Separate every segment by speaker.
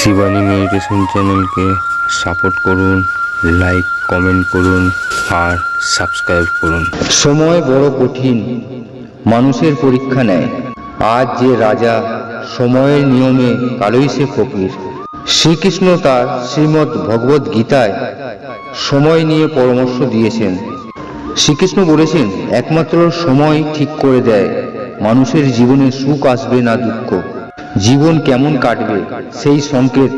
Speaker 1: Shivani meditation চ্যানেলকে support করুন like comment করুন, আর সাবস্ক্রাইব করুন।
Speaker 2: সময় বড় কঠিন, মানুষের পরীক্ষা নেয়। আজ যে রাজা সময়ের নিয়মে কালোই সে ফকির। শ্রীকৃষ্ণ তার শ্রীমদ্ ভগবত গীতায় সময় নিয়ে পরামর্শ দিয়েছেন। শ্রীকৃষ্ণ বলেছেন, একমাত্র সময় ঠিক করে দেয়। মানুষের জীবনে সুখ আসবে না দুঃখ। জীবন কেমন কাটবে সেই সংকেত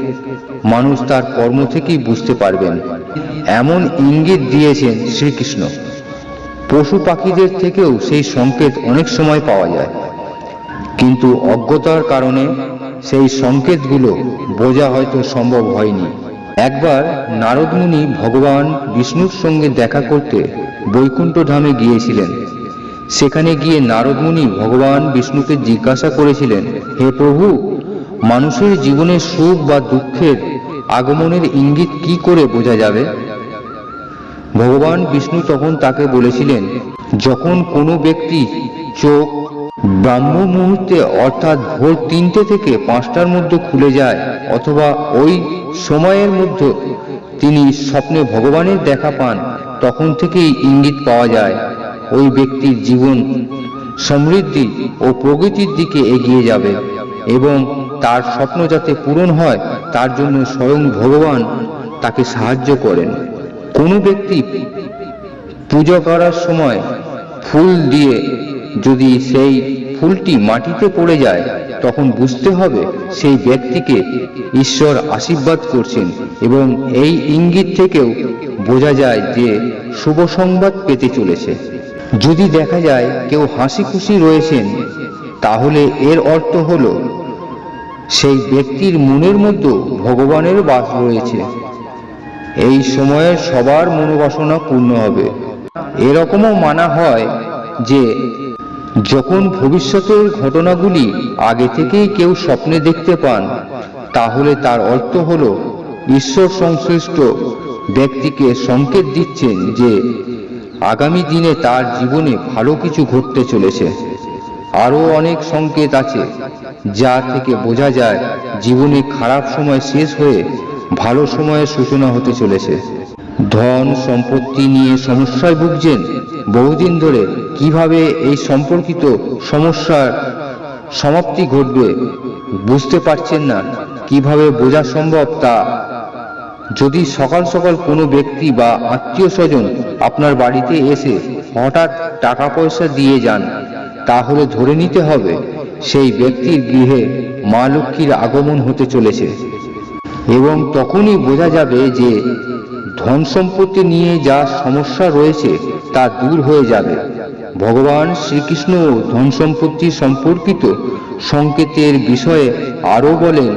Speaker 2: মানুষ তার কর্ম থেকেই বুঝতে পারবেন। এমন ইঙ্গিত দিয়েছেন শ্রীকৃষ্ণ। পশু পাখিদের থেকেও সেই সংকেত অনেক সময় পাওয়া যায়। কিন্তু অজ্ঞতার কারণে সেই সংকেতগুলো বোঝা হয়তো সম্ভব হয়নি। একবার নারদমুনি ভগবান বিষ্ণুর সঙ্গে দেখা করতে বৈকুণ্ঠ ধামে গিয়েছিলেন। সেখানে গিয়ে নারদমুনি ভগবান বিষ্ণুকে জিজ্ঞাসা করেছিলেন, হে প্রভু, মানুষের জীবনে সুখ বা দুঃখের আগমনের ইঙ্গিত কি করে বোঝা যাবে? ভগবান বিষ্ণু তখন তাকে বলেছিলেন, যখন কোনো ব্যক্তি চোখ ব্রাহ্ম মুহূর্তে অর্থাৎ ভোর তিনটে থেকে পাঁচটার মধ্যে খুলে যায় অথবা ওই সময়ের মধ্যে তিনি স্বপ্নে ভগবানের দেখা পান, তখন থেকেই ইঙ্গিত পাওয়া যায়। ওই ব্যক্তির জীবন সমৃদ্ধি ও প্রগতির দিকে এগিয়ে যাবে এবং তার স্বপ্ন যাতে পূরণ হয়, তার জন্য স্বয়ং ভগবান তাকে সাহায্য করেন। কোনো ব্যক্তি পুজো করার সময় ফুল দিয়ে যদি সেই ফুলটি মাটিতে পড়ে যায়, তখন বুঝতে হবে সেই ব্যক্তিকে ঈশ্বর আশীর্বাদ করছেন এবং এই ইঙ্গিত থেকেও বোঝা যায় যে শুভ সংবাদ পেতে চলেছে। যদি দেখা যায় কেউ হাসি খুশি রয়েছেন, তাহলে এর অর্থ হল, সেই ব্যক্তির মনের মধ্যে ভগবানের বাস রয়েছে। এই সময়ে সবার মনোবাসনা পূর্ণ হবে। এরকমও মানা হয় যে, যখন ভবিষ্যতের ঘটনাগুলি আগে থেকেই কেউ স্বপ্নে দেখতে পান, তাহলে তার অর্থ হলো, ঈশ্বর সংশ্লিষ্ট ব্যক্তিকে সংকেত দিচ্ছেন যে আগামী দিনে তার জীবনে ভালো কিছু ঘটতে চলেছে। আরও অনেক সংকেত আছে, যা থেকে বোঝা যায় জীবনে খারাপ সময় শেষ হয়ে ভালো সময়ের সূচনা হতে চলেছে। ধন, সম্পত্তি নিয়ে সমস্যায় ভুগছেন বহুদিন ধরে। কীভাবে এই সম্পর্কিত সমস্যার সমাপ্তি ঘটবে বুঝতে পারছেন না। কীভাবে বোঝা সম্ভব তা যদি সকাল সকাল কোনো ব্যক্তি বা আত্মীয় স্বজন আপনার বাড়িতে এসে হঠাৎ টাকা পয়সা দিয়ে যান, তাহলে ধরে নিতে হবে সেই ব্যক্তির গৃহে মা লক্ষ্মীর আগমন হতে চলেছে। এবং তখনই বোঝা যাবে যে ধন সম্পত্তি নিয়ে যা সমস্যা রয়েছে তা দূর হয়ে যাবে। ভগবান শ্রীকৃষ্ণ ধন সম্পত্তি সম্পর্কিত সংকেতের বিষয়ে আরও বলেন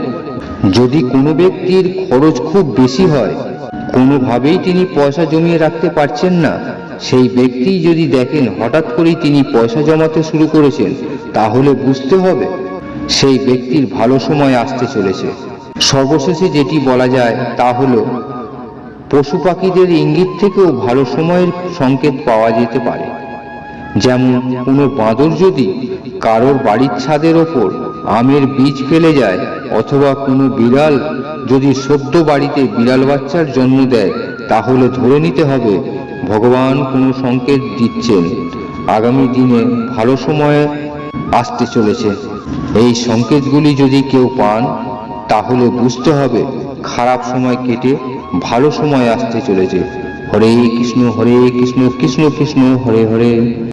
Speaker 2: যদি কোনো ব্যক্তির খরচ খুব বেশি হয়, কোনোভাবেই তিনি পয়সা জমিয়ে রাখতে পারছেন না। সেই ব্যক্তি যদি দেখেন হঠাৎ করেই তিনি পয়সা জমাতে শুরু করেছেন, তাহলে বুঝতে হবে সেই ব্যক্তির ভালো সময় আসতে চলেছে। সর্বশেষে যেটি বলা যায় তা হলো, পশু পাখিদের ইঙ্গিত থেকেও ভালো সময়ের সংকেত পাওয়া যেতে পারে। যেমন কোনো বাঁদর যদি কারোর বাড়ির ছাদের ওপর আমের বীজ ফেলে যায় অথবা কোনো বিড়াল যদি সদ্য বাড়িতে বিড়াল বাচ্চার জন্ম দেয়, তাহলে ধরে নিতে হবে ভগবান কোনো সংকেত দিচ্ছেন। আগামী দিনে ভালো সময়ে আসতে চলেছে। এই সংকেতগুলি যদি কেউ পান, তাহলে বুঝতে হবে খারাপ সময় কেটে ভালো সময় আসতে চলেছে। হরে কৃষ্ণ হরে কৃষ্ণ কৃষ্ণ কৃষ্ণ, হরে হরে।